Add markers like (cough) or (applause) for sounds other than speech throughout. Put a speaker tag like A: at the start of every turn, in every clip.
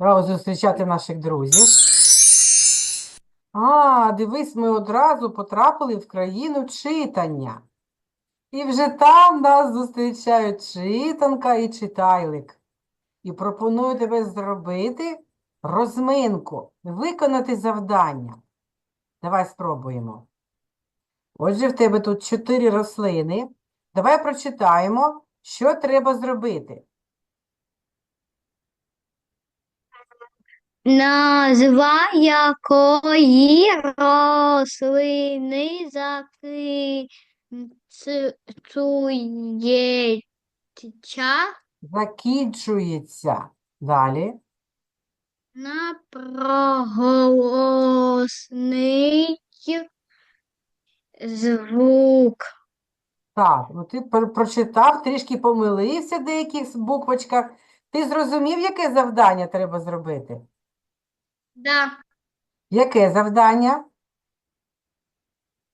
A: Право зустрічати наших друзів. А, дивись, ми одразу потрапили в країну читання. І вже там нас зустрічають читанка і читайлик. І пропоную тебе зробити розминку, виконати завдання. Давай спробуємо. Отже, в тебе тут чотири рослини. Давай прочитаємо, що треба зробити.
B: Назва якої рослини закінчується
A: Закінчується. Далі.
B: на проголосний звук.
A: Так, ну ти пр- прочитав, трішки помилився в деяких буквочках. Ти зрозумів, яке завдання треба зробити?
B: Да.
A: Яке завдання?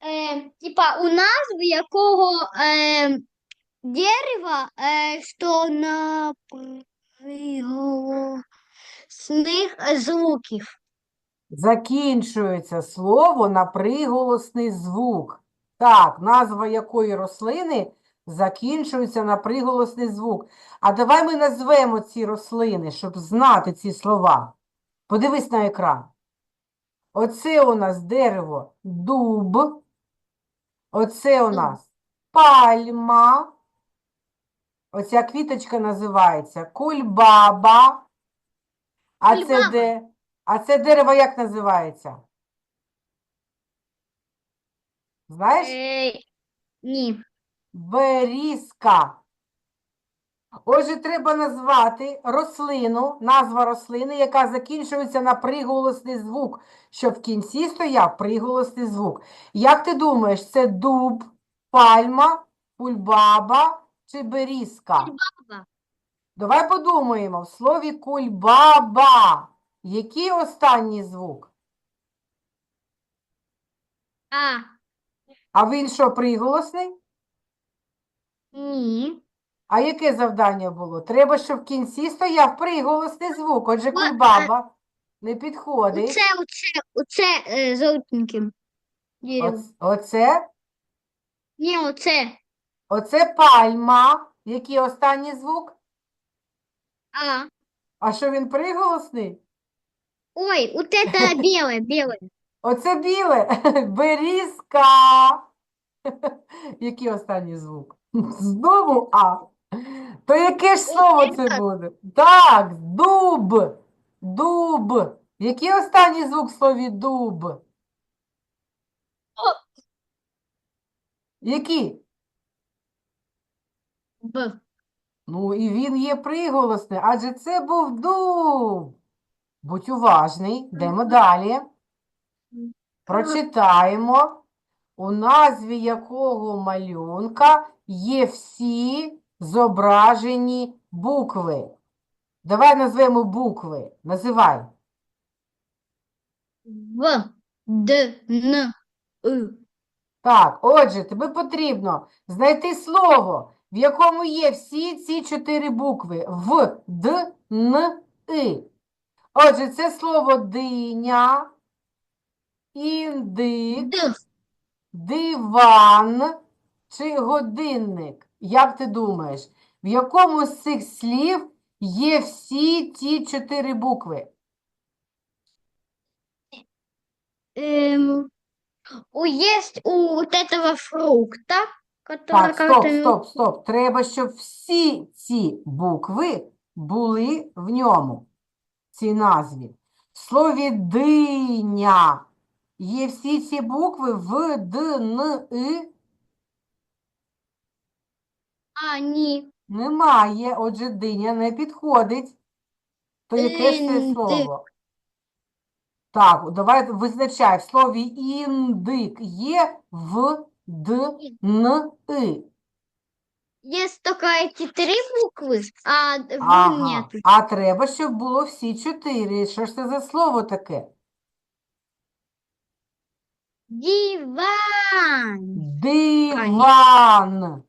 B: Е, типа у назви якого е, дерева, е, що на приголосних звуків.
A: Закінчується слово на приголосний звук. Так, назва якої рослини закінчується на приголосний звук. А давай ми назвемо ці рослини, щоб знати ці слова. Подивись на екран. Оце у нас дерево дуб. Оце у нас пальма. Оця квіточка називається кульбаба. А це де? А це дерево як називається? Знаєш?
B: Е, ні.
A: Берізка. Отже, треба назвати рослину, назва рослини, яка закінчується на приголосний звук, щоб в кінці стояв приголосний звук. Як ти думаєш, це дуб, пальма, кульбаба чи берізка?
B: Кульбаба.
A: Давай подумаємо, в слові кульбаба, який останній звук?
B: А,
A: А він що, приголосний?
B: ні.
A: А яке завдання було? Треба, щоб в кінці стояв приголосний звук. Отже, кульбаба не підходить.
B: Оце, оце, оце е, жовтеньким. Дерево.
A: Оц- Оце,
B: Ні, оце.
A: оце пальма. Який останній звук?
B: А.
A: А що він приголосний?
B: Ой, вот это (laughs) белое, белое.
A: Оце біле. (laughs) Берізка. (laughs) Який останній звук? Знову А. То яке ж слово це буде? Так, дуб. Дуб. Який останній звук в слові дуб? Який?
B: Б.
A: Ну, і він є приголосний, адже це був дуб. Будь уважний, йдемо далі. Прочитаємо, у назві якого малюнка є всі зображені букви. Давай назвемо букви. Називай.
B: В. Д. Н. И.
A: Так, отже, тобі потрібно знайти слово, в якому є всі ці чотири букви В, Д, Н, И. Отже, це слово диня, індик, диван чи годинник. Як ти думаєш, в якому з цих слів є всі ці чотири букви?
B: Эм, у, есть у вот этого фрукта, который
A: Так, стоп,
B: как-то...
A: стоп, стоп. Треба, щоб всі ці букви були в ньому, в цій назві. В слові диня є всі ці букви В, Д, Н, И?
B: а, ні.
A: Немає, отже, диня не підходить. То яке ж це слово? Так, давай визначай. В слові індик є В, Д, Н, И.
B: Есть только эти три буквы, а в
A: Ага.
B: нет.
A: А треба, щоб було всі чотири. Що ж це за слово таке?
B: Диван.
A: Диван.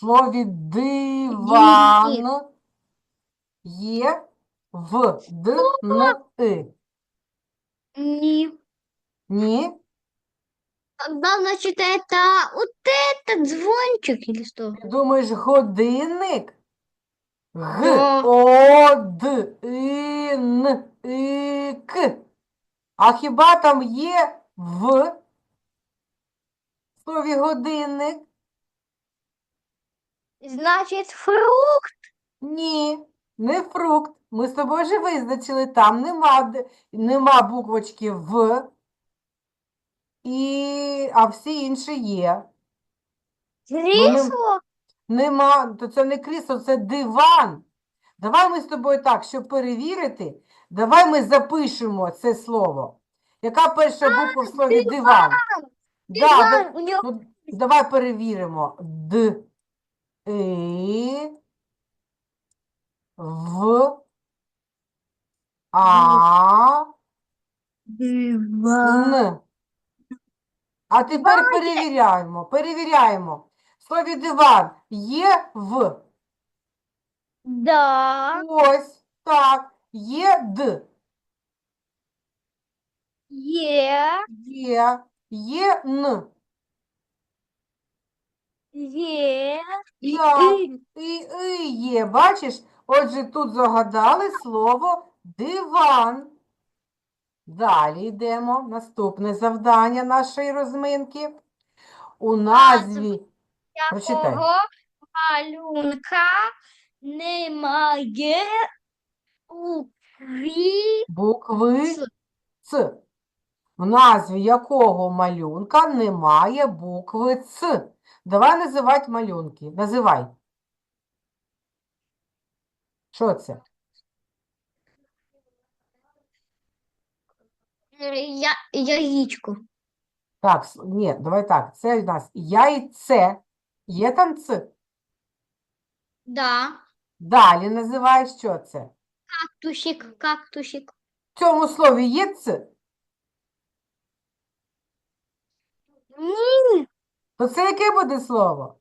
A: Слові диван є В, Д, Н, И.
B: Не.
A: Ні?
B: Тогда, значит, это вот этот звончик или что?
A: Ти думаєш, годинник? Г. О, Д, И, Н, І, К. А хіба там є в в слові годинник?
B: Значит, фрукт.
A: Ні, не фрукт. Ми з тобою вже визначили, там нема, нема буквочки В, і, а всі інші є.
B: Крісло.
A: Нема, то це не крісло, це диван. Давай ми з тобою так, щоб перевірити, давай ми запишемо це слово. Яка перша буква в слові диван? Да, да-
B: Диван. У нього
A: ну, давай перевіримо. Д, И, В, А,
B: диван.
A: Н. А тепер перевіряємо, перевіряємо. В слові диван є В.
B: Да.
A: Ось, так, є Д.
B: Є.
A: Є, є Н.
B: Є. І
A: Так,
B: і.
A: і є, бачиш? Отже, тут загадали слово диван. Далі йдемо. Наступне завдання нашої розминки. У назві, прочитай.
B: Малюнка немає
A: букви
B: Ц.
A: Ц. В назві якого малюнка немає букви Ц. Давай називати малюнки. Називай. Що це?
B: Я... Яєчко.
A: Так, с- ні, давай так. Це у нас яйце. Є там Ц?
B: Да.
A: Далі називай, що це?
B: Кактусик, кактусик.
A: В цьому слові є Ц?
B: Ні,
A: То це яке буде слово?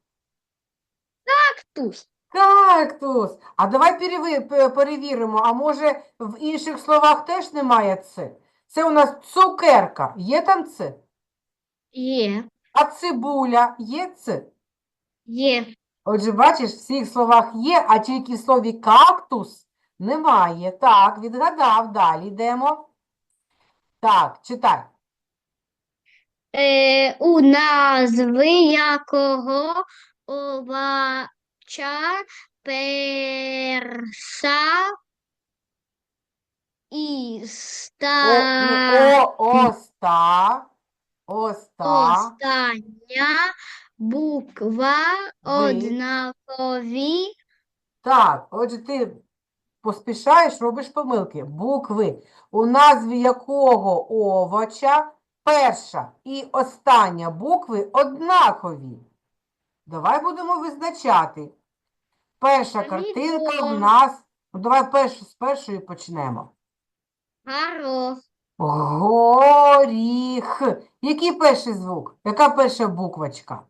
B: кактус.
A: Кактус. А давай переви- перевіримо, а може в інших словах теж немає Ц? Це у нас цукерка. Є там Ц?
B: Є.
A: А цибуля є Ц?
B: Є.
A: Отже, бачиш, в всіх словах є, а тільки в слові кактус немає. Так, відгадав. Далі йдемо. Так, читай.
B: Е, у назви якого овоча перса і ста...
A: ну, о, оста, оста,
B: остання буква однакові.
A: Так, отже, ти поспішаєш, робиш помилки. Букви, у назві якого овоча перша і остання букви однакові. Давай будемо визначати. Перша картинка в нас. Ну, давай першу, з першої почнемо.
B: горох.
A: Горіх. Який перший звук? Яка перша буквочка?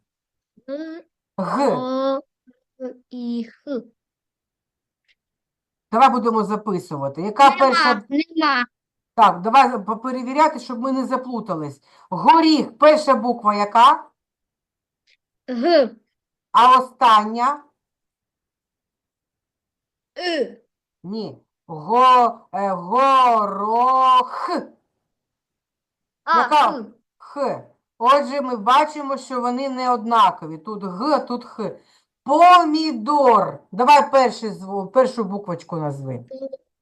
B: Г. І Х.
A: Давай будемо записувати. Яка перша
B: нема.
A: Так, давай перевіряти, щоб ми не заплутались. Горіх, перша буква яка?
B: Г.
A: А остання?
B: И.
A: Ні. Го, е, горох.
B: А,
A: Яка?
B: Х.
A: Х. Отже, ми бачимо, що вони не однакові. Тут Г, тут Х. Помідор. Давай перший першу буквочку назви.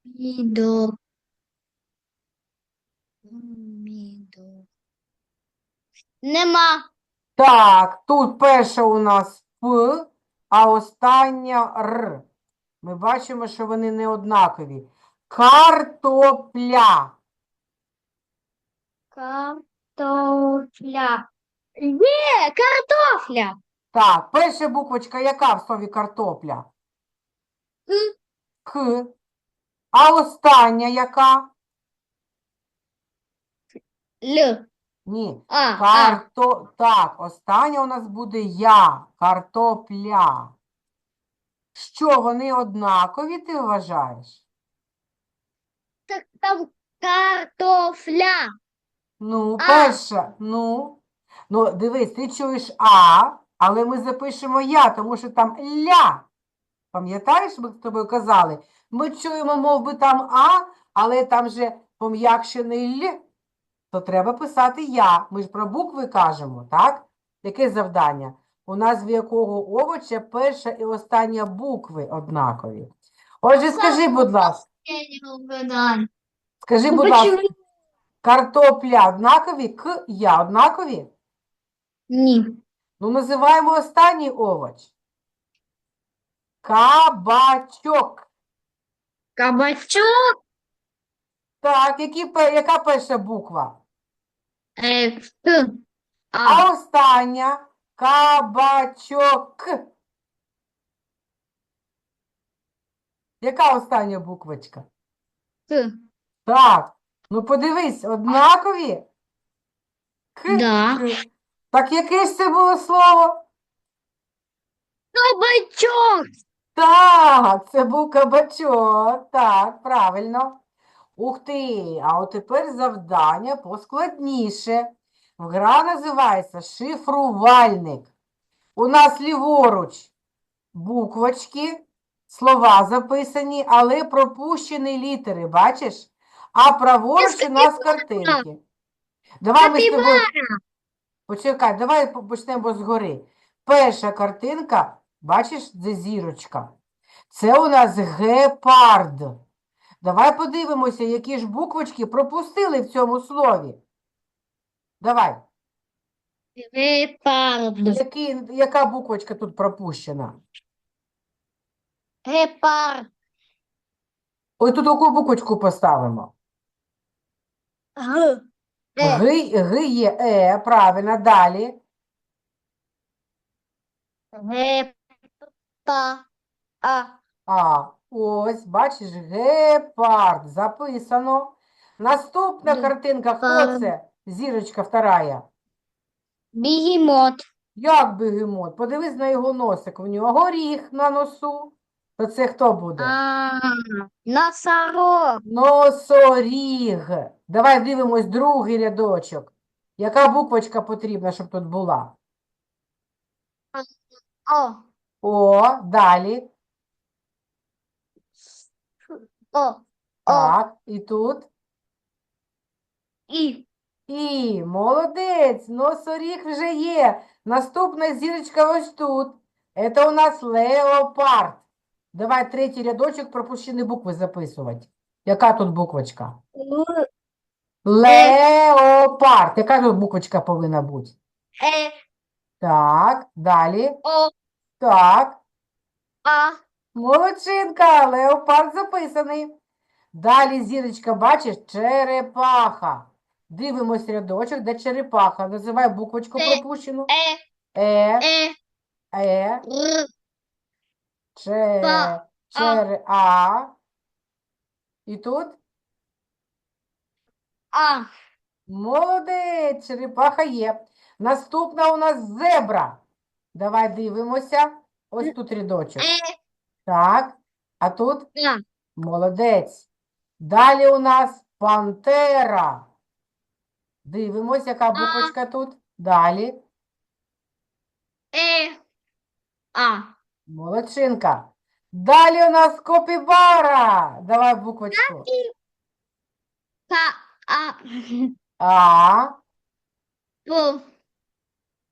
B: Помідор. Помідор. Нема.
A: Так, тут перша у нас П, а остання Р. Ми бачимо, що вони не однакові. Картопля.
B: Картофля. Є, картофля.
A: Так, перша буквочка яка в слові картопля?
B: Х.
A: К. А остання яка?
B: Л.
A: Ні.
B: А, а.
A: Карто... Так, остання у нас буде я. Картопля. Що, вони однакові, ти вважаєш?
B: так там картофля.
A: Ну,
B: А.
A: перша, ну. Ну, дивись, ти чуєш А, але ми запишемо Я, тому що там ля. Пам'ятаєш, ми з тобою казали? Ми чуємо, мов би там А, але там же пом'якшений Л. То треба писати Я. Ми ж про букви кажемо, так? Яке завдання? У назві якого овоча перша і остання букви однакові. Отже, скажи, будь ласка, скажи, будь ласка, картопля однакові, к, я однакові?
B: Ні.
A: Ну, називаємо останній овоч. Кабачок.
B: Кабачок.
A: Так, які, яка перша буква?
B: А.
A: А остання кабачок. Яка остання буквочка?
B: К.
A: Так, ну подивись, однакові? К,
B: Да.
A: К. Так яке ж це було слово?
B: Кабачок.
A: Так, це був кабачок. Так, правильно. Ух ти, а от тепер завдання поскладніше. Гра називається шифрувальник. У нас ліворуч буквочки, слова записані, але пропущені літери, бачиш? А праворуч у нас картинки. Давай ми з тобою. Почекай, давай по- почнемо згори. Перша картинка, бачиш, це зірочка. Це у нас гепард. Давай подивимося, які ж буквочки пропустили в цьому слові. Давай.
B: Гепард.
A: Які, яка буквочка тут пропущена?
B: Гепард.
A: Ой, тут яку буквочку поставимо?
B: Г. Е.
A: Г, Г є Е, правильно, далі.
B: Гепа. А.
A: А, ось, бачиш, гепард записано. Наступна картинка, хто це? Зірочка вторая.
B: Бігемот.
A: Як бегемот? Подивись на його носик. В нього ріг на носу. То це хто буде?
B: А. Носорог.
A: Носоріг. Давай дивимось другий рядочок. Яка буквочка потрібна, щоб тут була?
B: О.
A: О, далі.
B: О. О.
A: Так, і тут.
B: І.
A: І, молодець, носоріг вже є. Наступна зірочка ось тут. Це у нас леопард. Давай третій рядочок пропущені букви записувати. Яка тут буквочка? Леопард. Яка тут буквочка повинна бути?
B: Е.
A: Так, далі.
B: О.
A: Так,
B: А.
A: молодчинка, леопард записаний. Далі зірочка, бачиш, черепаха. Дивимось рядочок, де черепаха. Називай буквочку
B: Е.
A: пропущену.
B: Е.
A: Е,
B: Е.
A: е, че, чере, а. І тут?
B: А.
A: Молодець, черепаха є. Наступна у нас зебра. Давай дивимося. Ось тут рядочок.
B: Е.
A: Так, а тут?
B: А.
A: Молодець. Далі у нас пантера. Дивимось, яка буквочка тут. Далі.
B: Е. А.
A: Молодчинка. Далі у нас копібара. Давай буквочку.
B: Ka. А.
A: А,
B: П.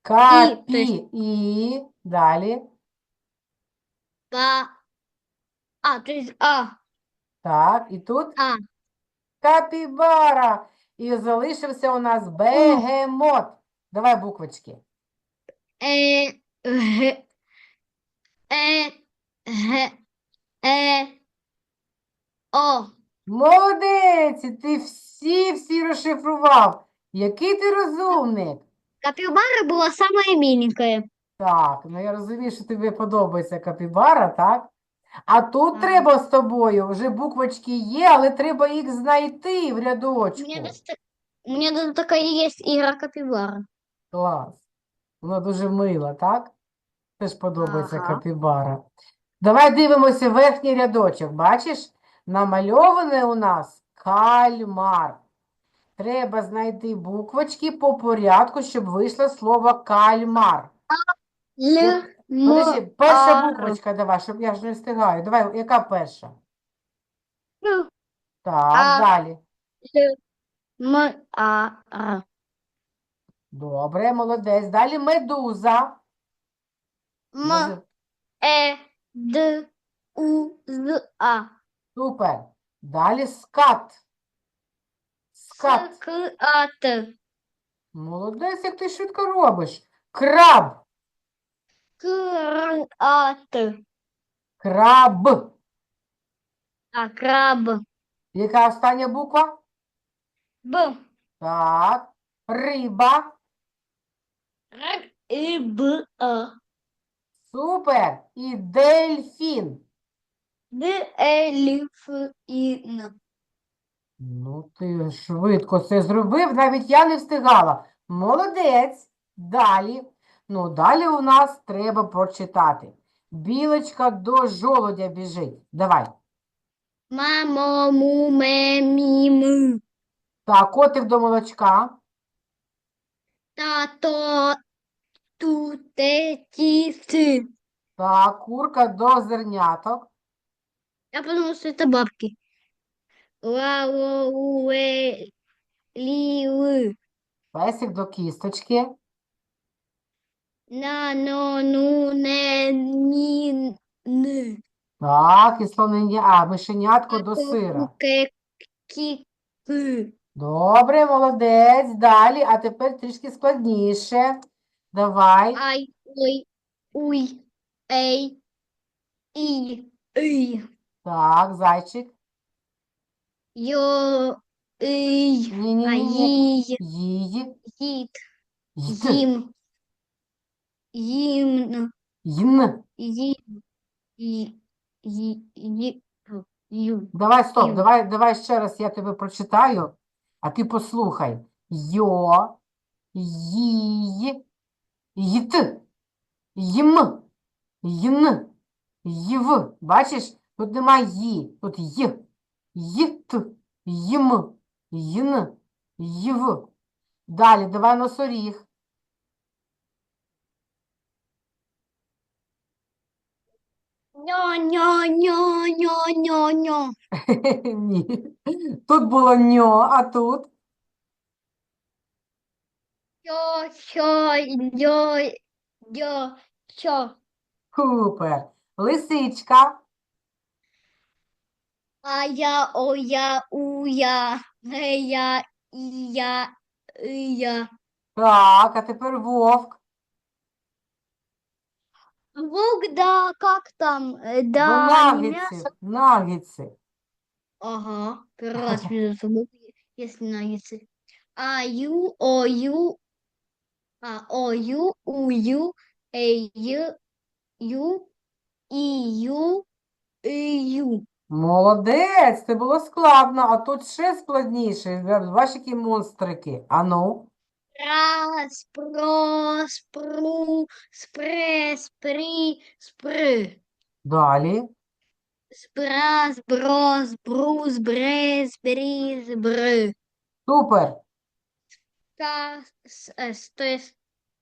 A: капі, і. Далі.
B: Па. А, то есть А.
A: Так, і тут
B: А.
A: капібара. І залишився у нас бегемот. Давай буквочки.
B: Е. Г. Е. Г. Е. О.
A: Молодець, і ти всі-всі розшифрував. Який ти розумник.
B: Капибара была самая миленькая.
A: Так, ну я розумію, що тобі подобається капібара, так? А тут треба з тобою, вже буквочки є, але треба їх знайти в
B: У
A: рядочку.
B: меня даже, та- у меня даже такая есть игра капибара.
A: Клас. Воно дуже мило, так? Теж подобається
B: Ага.
A: капібара. Давай дивимося верхній рядочок. Бачиш, намальоване у нас Кальмар. Треба знайти буквочки по порядку, щоб вийшло слово кальмар.
B: Л,
A: Подожди, перша
B: А,
A: буквочка давай, щоб я ж не встигаю. Давай, яка перша?
B: Р,
A: Так,
B: А.
A: далі.
B: М, А, Р.
A: Добре, молодець. Далі медуза.
B: М, Е, Д, У, З, А.
A: Супер. Далі скат. Скат.
B: С, К, А, Т.
A: Молодець, як ти швидко робиш. Краб.
B: К, Р, А, Т.
A: Краб.
B: А, краб.
A: Яка остання буква?
B: Б,
A: Так. Риба.
B: Р, И, Б, А.
A: Супер. І дельфін.
B: Д, Е, Л, Ф, І, Н.
A: Ну, ти швидко це зробив, навіть я не встигала. Молодець. Далі. Ну, далі у нас треба прочитати. Білочка до жолудя біжить. Давай.
B: Мамо, му, ме, мі, му.
A: Так, котик до молочка.
B: Тато, ту, те, ті, ти.
A: Так, курка до зерняток.
B: Я подумала, что это бабки. Ла, ло, у, э, ли, лы.
A: Песик до кісточки.
B: На, но, ну, не, ні, н.
A: Так, і слонення, а, мишенятко до сира.
B: Ке, кі, ки.
A: Добре, молодець. Далі, а тепер трішки складніше. Давай.
B: Ай, ой, уй, ей, і, ий.
A: Так, зайчик.
B: Йо. А
A: Ні-ні-ні.
B: їй,
A: Її.
B: їд,
A: Йт.
B: їм. Ї, ї, ї, ю.
A: Давай, стоп, давай, давай ще раз я тебе прочитаю, а ти послухай. Йо, їй, їт, їм, їн, їв. Бачиш, тут нема ї, тут й. Їт, їм, їн, їв. Далі, давай носоріг.
B: Ньо, ньо, ньо, ньо, ньо, ньо.
A: Ні. Тут було ньо, а тут
B: Чо, чо, йо, йо, чо.
A: супер. Лисичка.
B: А я, о я, у я, ге і я, и я.
A: Так, а тепер вовк
B: Волк, да, как там? Э,
A: До
B: Да, не
A: наггетсів,
B: мясо.
A: наггетси.
B: Ага, первый раз (laughs) вижу звук, если наггетсы. А, ю, о, ю, а, о, ю, у, ю, э, ю, ю, і, ю, и, ю.
A: Молодець, це було складно, а тут ще складніше. Бачиш, які монстрики. Ану.
B: Раз, про, спру, спре, спри, спри.
A: Далі.
B: Збра, збро, збру, збре, збрі, збри.
A: Супер.
B: Ска, с, е, сте,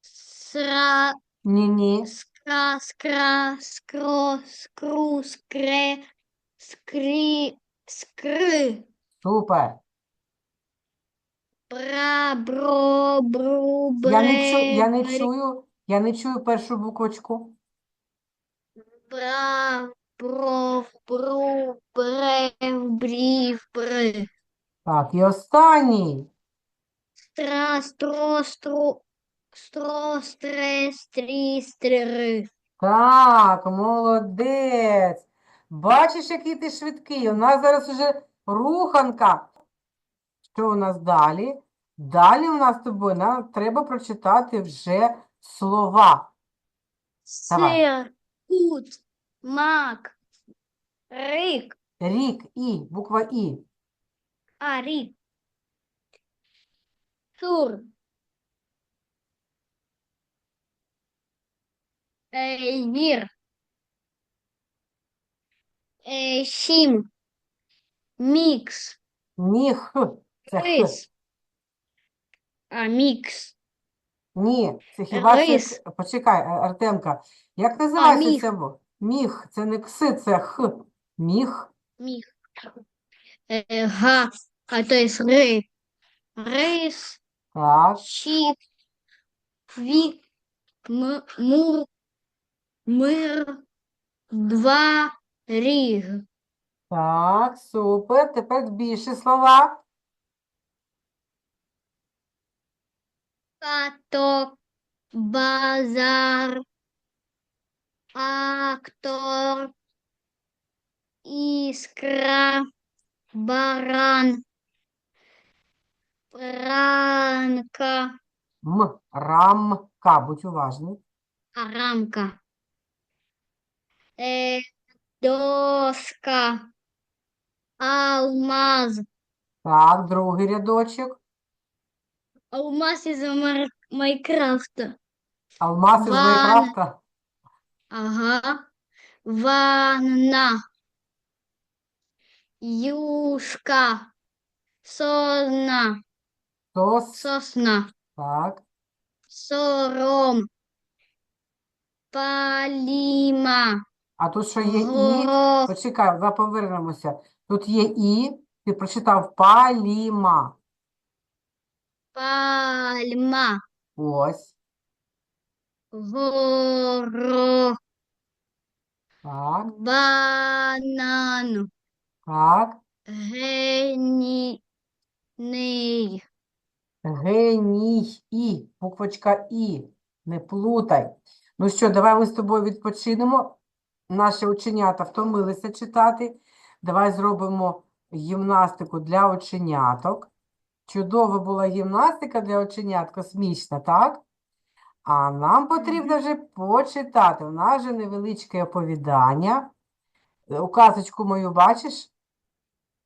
B: сра,
A: Ні-ні.
B: скра, скра, скро, скру, скре, скрі, скри.
A: Супер.
B: Бра, бро, бру,
A: Я не чую, я не чую, я не чую першу буквочку.
B: бра, бро, бру, бре, брі, бри.
A: Так, і останній.
B: Стра, стро, стру, стро, стре, стрі, стрири.
A: Так, молодець. Бачиш, який ти швидкий. У нас зараз уже руханка. Що у нас далі? Далі у нас з тобою нам треба прочитати вже слова. Давай.
B: Сир, кут, мак, рик,
A: Рік, і, буква І.
B: а, рик. Сур. Е, вір. Е, щім. Мікс.
A: Ні, х. Це х.
B: Рис. А, мікс.
A: Ні, це хіба це...
B: Рис.
A: к- Почекай, Е, Артемка. Як називається
B: міг.
A: це? бо- Міг. Це не кси, це х. Міг.
B: Міх. Е, га. А то есть ри. Рис.
A: Так.
B: Щит. Вік. М, мур. Мир. Два. Ріг.
A: Так, супер. Тепер більше слова.
B: Каток. Базар. Актор. Іскра. Баран. Пранка.
A: М. Рамка. Будь уважний.
B: А, рамка. Е, доска. Алмаз.
A: Так, другий рядочок.
B: Алмаз із Мар- Майнкрафта.
A: Алмаз із
B: Ван.
A: Майнкрафта.
B: Ага. Ванна. Юшка. Сосна.
A: Сос.
B: Сосна.
A: Так.
B: Сором. Паліма.
A: А тут що є і?
B: Горох.
A: Почекай, давай повернемося. Тут є і. Ти прочитав паліма.
B: Пальма.
A: Ось.
B: Горох.
A: Так.
B: Банан.
A: Так.
B: Геній.
A: Геній. І. Буквочка І. Не плутай. Ну що, давай ми з тобою відпочинемо. Наші оченята втомилися читати. Давай зробимо гімнастику для оченяток. Чудова була гімнастика для оченят, космічна, так? А нам потрібно вже почитати. У нас же невеличке оповідання. Е, Указочку мою бачиш?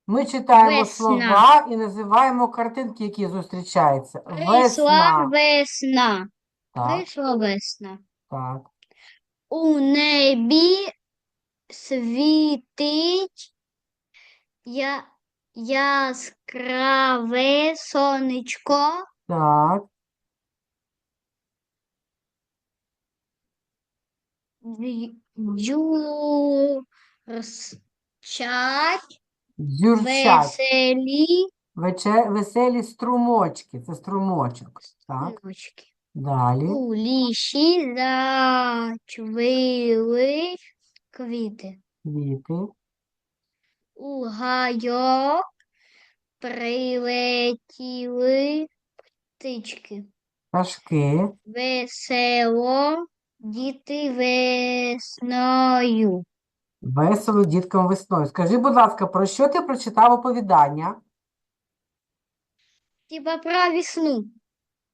A: Ми читаємо
B: Весна.
A: слова і називаємо картинки, які зустрічаються.
B: Прийшла
A: Весна.
B: весна.
A: Так,
B: Прийшла весна.
A: так.
B: У небі світить я, яскраве сонечко.
A: Так,
B: Дзюрчать
A: дзюрчать.
B: веселі
A: Вече... Веселі струмочки. Це струмочок. Так, далі.
B: У лісі зачвили квіти.
A: Квіти.
B: У гайок прилетіли птички.
A: Пташки.
B: Весело діти весною.
A: Весело діткам весною. Скажи, будь ласка, про що ти прочитав оповідання?
B: Типа про весну.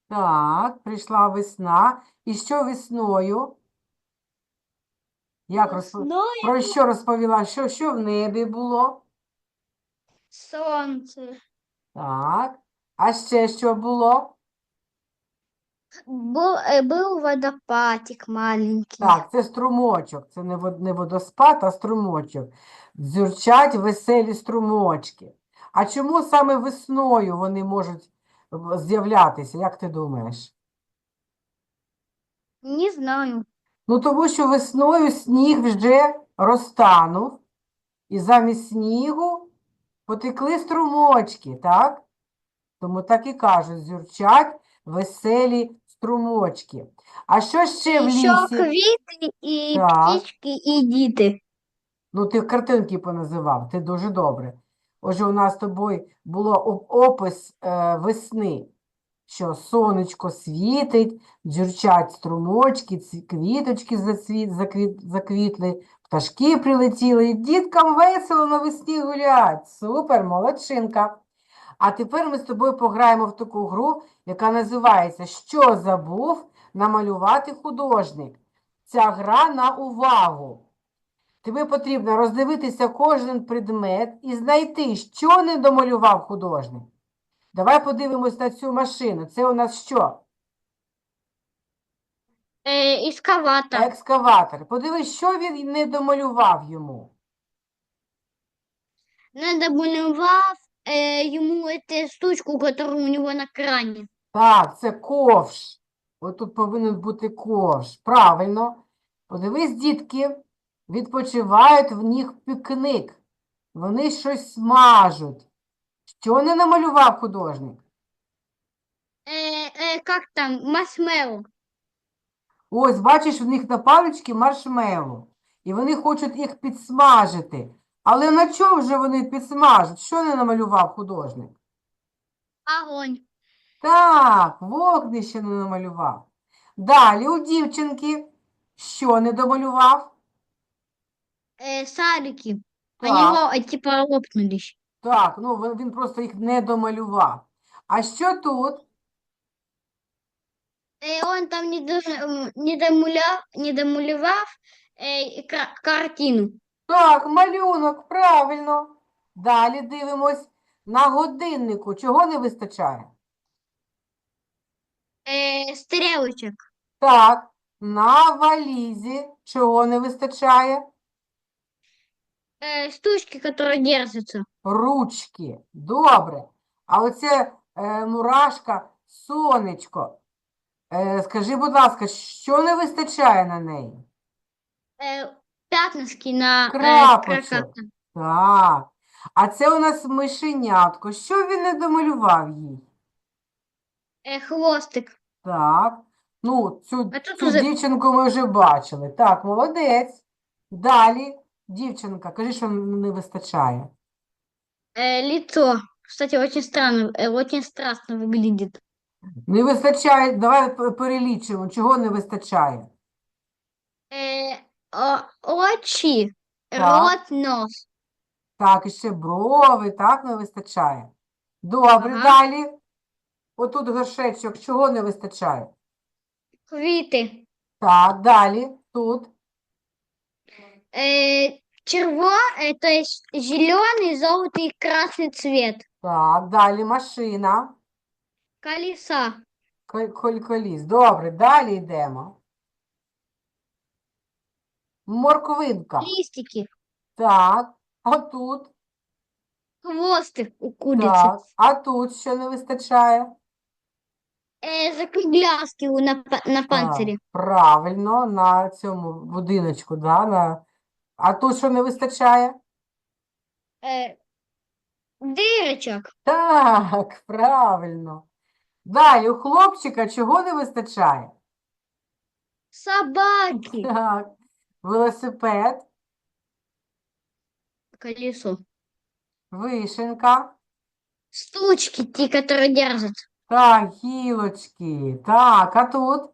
A: Так, прийшла весна. І що весною? Як розпо...
B: Весною
A: Про що розповіла? Що, що в небі було?
B: сонце.
A: Так. А ще що було?
B: Був, е, був водопадик маленький.
A: Так, це струмочок. Це не, вод- не водоспад, а струмочок. Дзюрчать веселі струмочки. А чому саме весною вони можуть в- з'являтися, як ти думаєш?
B: Не знаю.
A: Ну, тому що весною сніг вже розтанув, і замість снігу потекли струмочки, так? Тому так і кажуть, зюрчать веселі струмочки. А що ще в
B: Що квіти і
A: Так.
B: птички, і діти.
A: Ну, ти картинки поназивав, ти дуже добре. Отже, у нас з тобою було опис е, весни, що сонечко світить, дзюрчать струмочки, квіточки заквітли, пташки прилетіли, діткам весело навесні гулять. Супер, молодчинка. А тепер ми з тобою пограємо в таку гру, яка називається «Що забув намалювати художник?». Ця гра на увагу. Тобі потрібно роздивитися кожен предмет і знайти, що не домалював художник. Давай подивимось на цю машину. Це у нас що?
B: Е, іскавата.
A: Екскаватор. Подивись, що він не домалював йому.
B: Не домалював э, ему эту штучку, которая у него на кране.
A: Так, це ковш. Ось тут повинен бути ковш. Правильно. Подивись, дітки, відпочивають в них пікник. Вони щось смажуть. Що не намалював художник?
B: Э, э, как там? Маршмеллоу.
A: Ось, бачиш, в них на паличці маршмеллоу. І вони хочуть їх підсмажити. Але на чому вже вони підсмажать? Що не намалював художник?
B: Огонь.
A: Так, вогнище не намалював. Далі у дівчинки що не домалював?
B: Э, шарики. Они
A: Так,
B: ло- э, типа лопнулись.
A: так, ну він він просто їх не домалював. А що тут?
B: Э, он там не, до- м, не, домуля, не домалевав э, кра- картину.
A: Так, малюнок, правильно. Далі дивимось на годиннику. Чого не вистачає?
B: Э, стрелочек.
A: Так, на валізі чого не вистачає?
B: Э, штучки, которые держатся.
A: Ручки. Добре. А оце е, мурашка, сонечко. Е, скажи, будь ласка, що не вистачає на неї?
B: Э, пятнышки на э,
A: Крапочок.
B: крокодила.
A: Так. А це у нас мишенятко. Що він не домалював їй?
B: Э, хвостик.
A: Так. Ну, цю,
B: А тут
A: цю
B: уже-
A: дівчинку ми вже бачили. Так, молодець. Далі, дівчинка, кажи, що не вистачає.
B: Э, лицо. Кстати, очень странно, э, очень страшно выглядит.
A: Не вистачає, давай п- перелічимо, чого не вистачає.
B: Э, о- очи,
A: Так.
B: рот, нос.
A: Так, і ще брови, так, не вистачає. Добре,
B: Ага.
A: далі. Отут горшечок, чого не вистачає?
B: Квиты.
A: Так, далі, тут.
B: Э, черво, э, то есть зеленый, желтый, красный цвет.
A: Так, далі машина.
B: Колеса.
A: Коль- коль- Коліс. Добре, далі йдемо. Морквинка.
B: Листики.
A: Так, а тут?
B: Хвостик у курицы.
A: Так, а тут що не вистачає?
B: Э, закругляски у на, па- на
A: Так,
B: панцире.
A: правильно, на цьому будиночку, да, на... А тут що не вистачає?
B: Э, дырочек.
A: Так, правильно. Далі, у хлопчика чого не вистачає?
B: Собаки.
A: Так, велосипед,
B: Колесо.
A: вишенька,
B: Штучки, те, которые держат.
A: так, гілочки, так, а тут?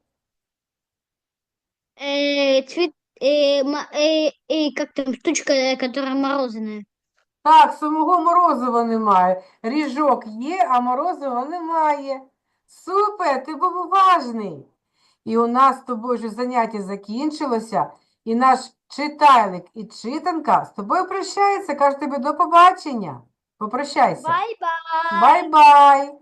B: Э, цвет, э, ма- э, э, как там, штучка, э, которая мороженая.
A: Так, самого морозива немає. Ріжок є, а морозива немає. Супер, ти був уважний. І у нас з тобою вже заняття закінчилося, і наш читайлик і читанка з тобою прощається, каже тобі до побачення. Попрощайся.
B: Бай-бай.
A: Бай-бай.